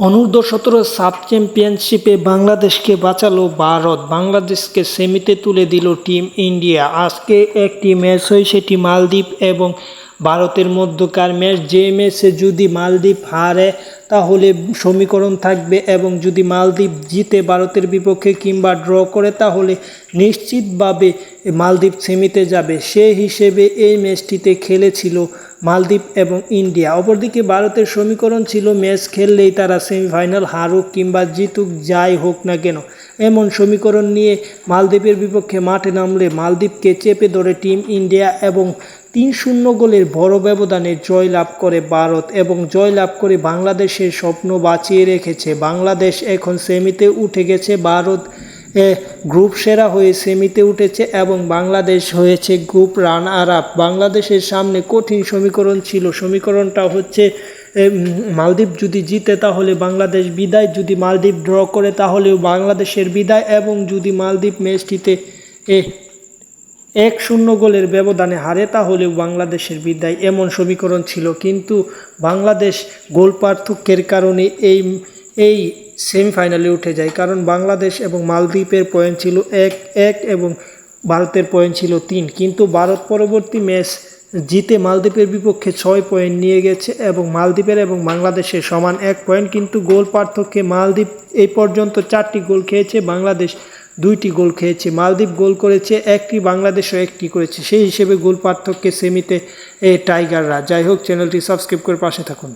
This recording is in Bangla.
অনূর্ধ্ব সতেরো সাব চ্যাম্পিয়নশিপে বাংলাদেশকে বাঁচালো ভারত। বাংলাদেশকে সেমিতে তুলে দিল টিম ইন্ডিয়া। আজকে একটি ম্যাচ হয় সেটি মালদ্বীপ এবং ভারতের মধ্যকার ম্যাচ যে ম্যাচে যদি মালদ্বীপ হারে, তাহলে সমীকরণ থাকবে এবং যদি মালদ্বীপ জিতে ভারতের বিপক্ষে কিংবা ড্র করে, তাহলে নিশ্চিতভাবে মালদ্বীপ সেমিতে যাবে। সে হিসেবে এই ম্যাচটিতে খেলেছিল মালদ্বীপ এবং ইন্ডিয়া। অপরদিকে ভারতের সমীকরণ ছিল, ম্যাচ খেললেই তারা সেমিফাইনাল হারুক কিংবা জিতুক, যাই হোক না কেন। এমন সমীকরণ নিয়ে মালদ্বীপের বিপক্ষে মাঠে নামলে মালদ্বীপকে চেপে ধরে টিম ইন্ডিয়া এবং তিন শূন্য গোলের বড় ব্যবধানে জয় লাভ করে ভারত এবং জয় লাভ করে বাংলাদেশের স্বপ্ন বাঁচিয়ে রেখেছে। বাংলাদেশ এখন সেমিতে উঠে গেছে, ভারত গ্রুপ সেরা হয়ে সেমিতে উঠেছে এবং বাংলাদেশ হয়েছে গ্রুপ রানার আপ বাংলাদেশের সামনে কঠিন সমীকরণ ছিল। সমীকরণটা হচ্ছে মালদ্বীপ যদি জিতে তাহলে বাংলাদেশ বিদায়, যদি মালদ্বীপ ড্র করে তাহলেও বাংলাদেশের বিদায় এবং যদি মালদ্বীপ ম্যাচটিতে এক শূন্য গোলের ব্যবধানে হারে তাহলেও বাংলাদেশের বিদায় এমন সমীকরণ ছিল। কিন্তু বাংলাদেশ গোল পার্থক্যের কারণে এই এই সেমিফাইনালে উঠে যায়। কারণ বাংলাদেশ এবং মালদ্বীপের পয়েন্ট ছিল এক এক এবং ভারতের পয়েন্ট ছিল তিন। কিন্তু ভারত পরবর্তী ম্যাচ জিতে মালদ্বীপের বিপক্ষে ছয় পয়েন্ট নিয়ে গেছে এবং মালদ্বীপের এবং বাংলাদেশের সমান এক পয়েন্ট। কিন্তু গোল পার্থক্যে মালদ্বীপ এই পর্যন্ত চারটি গোল খেয়েছে। বাংলাদেশ দুইটি গোল খেয়েছে। মালদ্বীপ গোল করেছে, একটি বাংলাদেশও একটি করেছে। সেই হিসেবে গোল পার্থক্যে সেমিতে এ টাইগাররা। যাই হোক, চ্যানেলটি সাবস্ক্রাইব করে পাশে থাকুন।